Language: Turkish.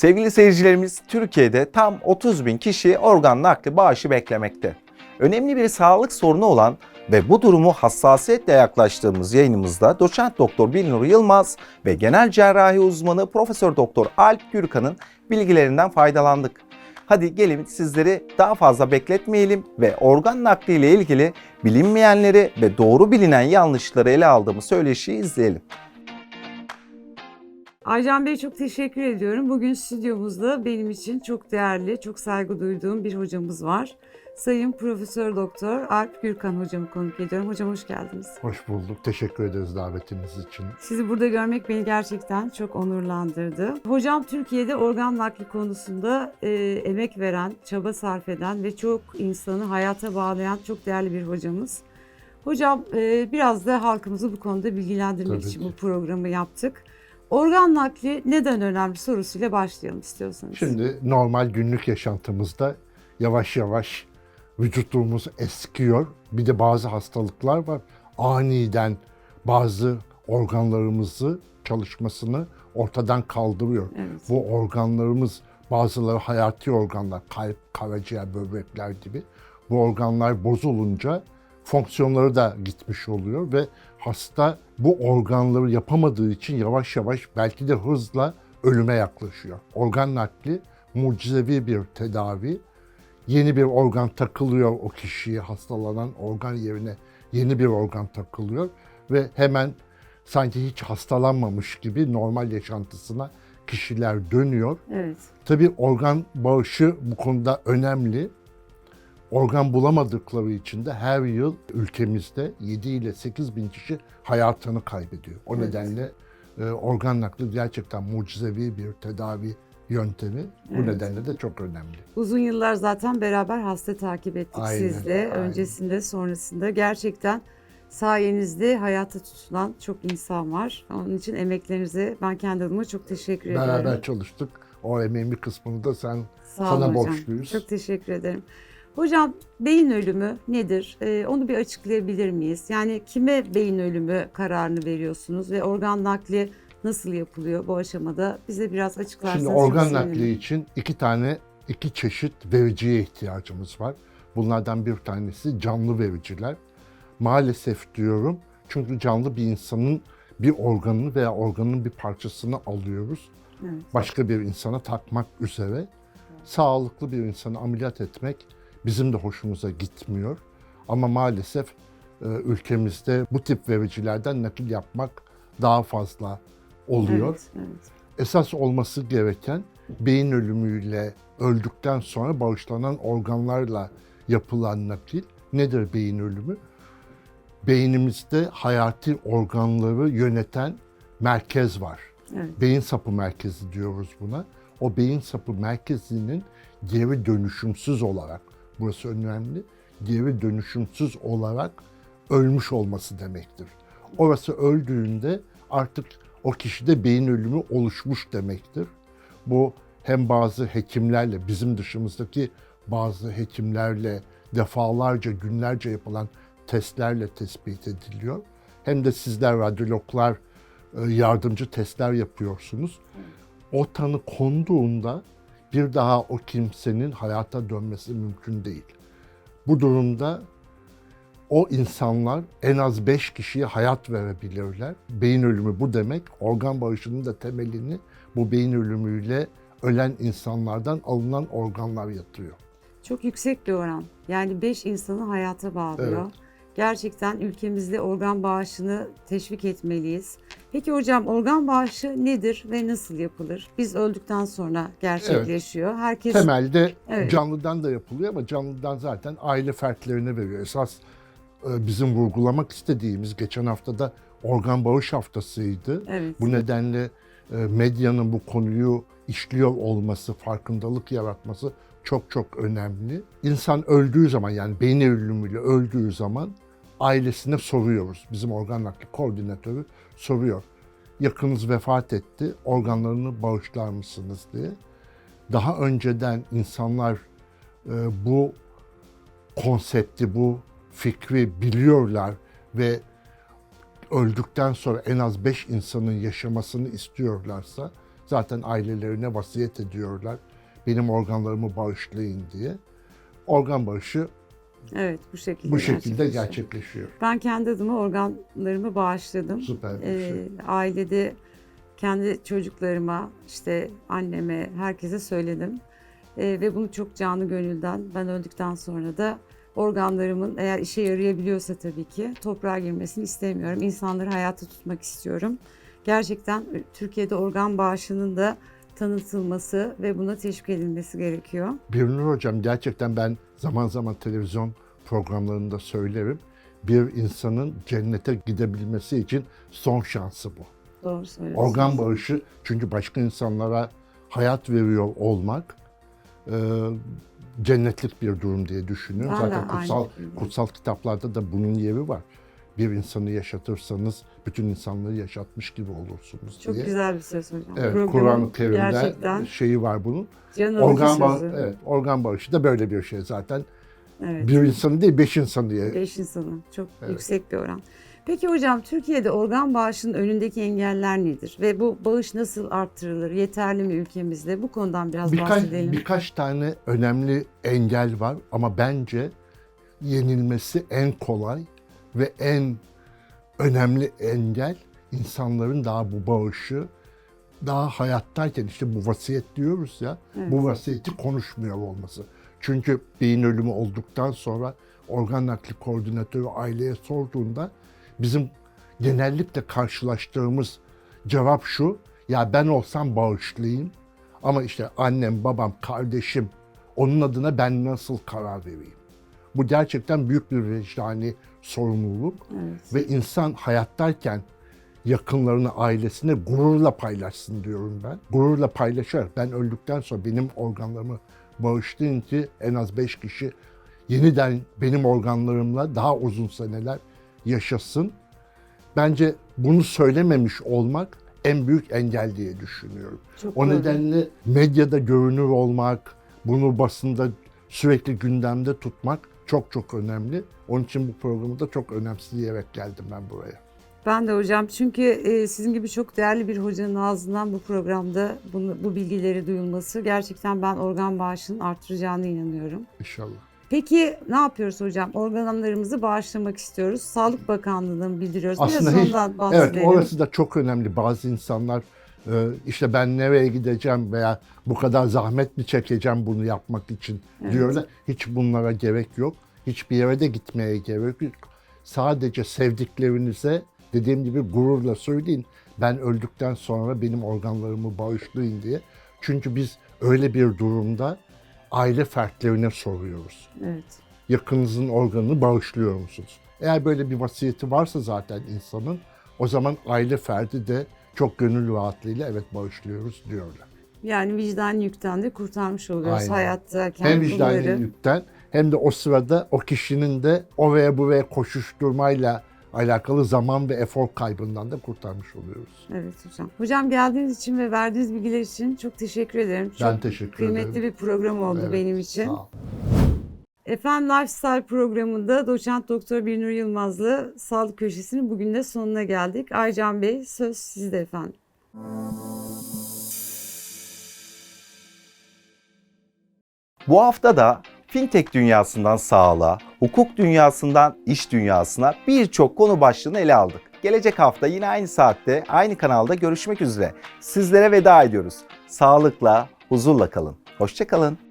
Sevgili seyircilerimiz, Türkiye'de tam 30 bin kişi organ nakli bağışı beklemekte. Önemli bir sağlık sorunu olan ve bu durumu hassasiyetle yaklaştığımız yayınımızda doçent doktor Bilnur Yılmaz ve genel cerrahi uzmanı Profesör Doktor Alp Gürkan'ın bilgilerinden faydalandık. Hadi gelin sizleri daha fazla bekletmeyelim ve organ nakli ile ilgili bilinmeyenleri ve doğru bilinen yanlışları ele aldığımız söyleşiyi izleyelim. Aycan Bey çok teşekkür ediyorum. Bugün stüdyomuzda benim için çok değerli, çok saygı duyduğum bir hocamız var. Sayın Profesör Doktor Alp Gürkan hocamı konuk ediyorum. Hocam hoş geldiniz. Hoş bulduk. Teşekkür ederiz davetiniz için. Sizi burada görmek beni gerçekten çok onurlandırdı. Hocam Türkiye'de organ nakli konusunda e, emek veren, çaba sarf eden ve çok insanı hayata bağlayan çok değerli bir hocamız. Hocam e, biraz da halkımızı bu konuda bilgilendirmek Tabii için ki. bu programı yaptık. Organ nakli neden önemli sorusuyla başlayalım istiyorsanız. Şimdi normal günlük yaşantımızda yavaş yavaş vücudumuz eskiyor. Bir de bazı hastalıklar var. Aniden bazı organlarımızı çalışmasını ortadan kaldırıyor. Evet. Bu organlarımız bazıları hayati organlar, kalp, karaciğer, böbrekler gibi. Bu organlar bozulunca fonksiyonları da gitmiş oluyor ve hasta bu organları yapamadığı için yavaş yavaş belki de hızla ölüme yaklaşıyor. Organ nakli mucizevi bir tedavi. Yeni bir organ takılıyor o kişiye hastalanan organ yerine yeni bir organ takılıyor ve hemen sanki hiç hastalanmamış gibi normal yaşantısına kişiler dönüyor. Evet. Tabii organ bağışı bu konuda önemli. Organ bulamadıkları için de her yıl ülkemizde 7 ile 8 bin kişi hayatını kaybediyor. O Evet. nedenle e, organ nakli gerçekten mucizevi bir tedavi yöntemi. Bu Evet. nedenle de çok önemli. Uzun yıllar zaten beraber hasta takip ettik Aynen, sizle. aynen. Öncesinde, sonrasında. Gerçekten sayenizde hayata tutulan çok insan var. Onun için emeklerinize ben kendi adıma çok teşekkür ediyorum. Beraber çalıştık. O emeğin bir kısmını da sen Sağ sana hocam. borçluyuz. Çok teşekkür ederim. Hocam beyin ölümü nedir? Ee, onu bir açıklayabilir miyiz? Yani kime beyin ölümü kararını veriyorsunuz ve organ nakli nasıl yapılıyor bu aşamada? Bize biraz açıklarsanız Şimdi organ sevinirim. nakli için iki tane, iki çeşit vericiye ihtiyacımız var. Bunlardan bir tanesi canlı vericiler. Maalesef diyorum çünkü canlı bir insanın bir organını veya organın bir parçasını alıyoruz. Evet. Başka bir insana takmak üzere. Sağlıklı bir insanı ameliyat etmek bizim de hoşumuza gitmiyor. Ama maalesef e, ülkemizde bu tip vericilerden nakil yapmak daha fazla oluyor Evet, evet. esas olması gereken beyin ölümüyle öldükten sonra bağışlanan organlarla yapılan nakil. Nedir beyin ölümü? Beynimizde hayati organları yöneten merkez var. evet. Beyin sapı merkezi diyoruz buna. O beyin sapı merkezinin geri dönüşümsüz olarak, burası önemli, geri dönüşümsüz olarak ölmüş olması demektir. Orası öldüğünde artık o kişide beyin ölümü oluşmuş demektir. Bu hem bazı hekimlerle, bizim dışımızdaki bazı hekimlerle defalarca, günlerce yapılan testlerle tespit ediliyor. Hem de sizler radyologlar e, yardımcı testler yapıyorsunuz. O tanı konduğunda bir daha o kimsenin hayata dönmesi mümkün değil. Bu durumda o insanlar en az 5 kişiye hayat verebilirler. Beyin ölümü bu demek. Organ bağışının da temelini bu beyin ölümüyle ölen insanlardan alınan organlar yatıyor. Çok yüksek bir oran. Yani 5 insanı hayata bağlıyor. Evet. Gerçekten ülkemizde organ bağışını teşvik etmeliyiz. Peki hocam organ bağışı nedir ve nasıl yapılır? Biz öldükten sonra gerçekleşiyor. Herkes Temelde Evet. canlıdan da yapılıyor ama canlıdan zaten aile fertlerine veriyor. Esas e, bizim vurgulamak istediğimiz geçen haftada organ bağış haftasıydı. Evet. Bu nedenle e, medyanın bu konuyu işliyor olması, farkındalık yaratması çok çok önemli. İnsan öldüğü zaman yani beyin ölümüyle öldüğü zaman ailesine soruyoruz. Bizim organ nakli koordinatörü soruyor. Yakınız vefat etti, organlarını bağışlar mısınız diye. Daha önceden insanlar e, bu konsepti, bu fikri biliyorlar ve öldükten sonra en az 5 insanın yaşamasını istiyorlarsa Zaten ailelerine vasiyet ediyorlar. Benim organlarımı bağışlayın diye. Organ bağışı Evet bu şekilde. bu şekilde gerçekleşiyor. gerçekleşiyor. Ben kendi adıma organlarımı bağışladım. Süper bir Ee, şey. ailede kendi çocuklarıma, işte anneme, herkese söyledim. Ee, ve bunu çok canı gönülden ben öldükten sonra da organlarımın eğer işe yarayabiliyorsa tabii ki toprağa girmesini istemiyorum. İnsanları hayata tutmak istiyorum. Gerçekten Türkiye'de organ bağışının da tanıtılması ve buna teşvik edilmesi gerekiyor. Birnur Hocam gerçekten ben zaman zaman televizyon programlarında söylerim. Bir insanın cennete gidebilmesi için son şansı bu. Doğru söylüyorsunuz. Organ bağışı çünkü başka insanlara hayat veriyor olmak e, cennetlik bir durum diye düşünüyorum. Zaten kutsal, kutsal kitaplarda da bunun yeri var. Bir insanı yaşatırsanız bütün insanları yaşatmış gibi olursunuz Çok diye. güzel bir söz hocam. Evet, Kur'an-ı Kerim'de gerçekten şeyi var bunun. can alıcı Organ, bağ- sözü. evet, organ bağışı da böyle bir şey zaten. Evet. Bir insanı değil beş insanı diye. Beş insanı. Çok Evet. yüksek bir oran. Peki hocam Türkiye'de organ bağışının önündeki engeller nedir? Ve bu bağış nasıl arttırılır? Yeterli mi ülkemizde? Bu konudan biraz Birkaç, bahsedelim. birkaç tane önemli engel var ama bence yenilmesi en kolay ve en önemli engel insanların daha bu bağışı daha hayattayken işte bu vasiyet diyoruz ya Evet. bu vasiyeti konuşmuyor olması. Çünkü beyin ölümü olduktan sonra organ nakli koordinatörü aileye sorduğunda bizim genellikle karşılaştığımız cevap şu ya ben olsam bağışlayayım ama işte annem, babam, kardeşim onun adına ben nasıl karar vereyim? Bu gerçekten büyük bir vicdani sorumluluk Evet. ve insan hayattayken yakınlarını, ailesine gururla paylaşsın diyorum ben. Gururla paylaşarak ben öldükten sonra benim organlarımı bağışlayın ki en az beş kişi yeniden benim organlarımla daha uzun seneler yaşasın. Bence bunu söylememiş olmak en büyük engel diye düşünüyorum. Çok O nedenle medyada görünür olmak, bunu basında sürekli gündemde tutmak çok çok önemli. Onun için bu programı da çok önemseyerek geldim ben buraya. Ben de hocam çünkü e, sizin gibi çok değerli bir hocanın ağzından bu programda bunu, bu bilgileri duyulması gerçekten ben organ bağışının arttıracağına inanıyorum. İnşallah. Peki ne yapıyoruz hocam? Organlarımızı bağışlamak istiyoruz. Sağlık Bakanlığı'na mı bildiriyoruz? Biraz Aslında hiç- ondan bahsedelim. Evet orası da çok önemli. Bazı insanlar işte ben nereye gideceğim veya bu kadar zahmet mi çekeceğim bunu yapmak için Evet. diyorlar. Hiç bunlara gerek yok. Hiçbir yere de gitmeye gerek yok. Sadece sevdiklerinize dediğim gibi gururla söyleyin. Ben öldükten sonra benim organlarımı bağışlayın diye. Çünkü biz öyle bir durumda aile fertlerine soruyoruz Evet. yakınınızın organını bağışlıyor musunuz? Eğer böyle bir vasiyeti varsa zaten insanın o zaman aile ferdi de çok gönül rahatlığıyla evet bağışlıyoruz diyorlar. Yani vicdan yükten de kurtarmış oluyoruz Aynen. hayattayken Hem vicdani bunları. yükten hem de o sırada o kişinin de o veya buraya koşuşturmayla alakalı zaman ve efor kaybından da kurtarmış oluyoruz. Evet hocam. Hocam geldiğiniz için ve verdiğiniz bilgiler için çok teşekkür ederim. Çok Ben teşekkür kıymetli ederim. bir program oldu Evet, benim için. Sağ ol. Efendim Lifestyle programında doçent doktor Birnur Yılmaz'la sağlık köşesinin bugün de sonuna geldik. Aycan Bey söz sizde efendim. Bu hafta da fintech dünyasından sağlığa, hukuk dünyasından iş dünyasına birçok konu başlığını ele aldık. Gelecek hafta yine aynı saatte aynı kanalda görüşmek üzere. Sizlere veda ediyoruz. Sağlıkla, huzurla kalın. Hoşçakalın.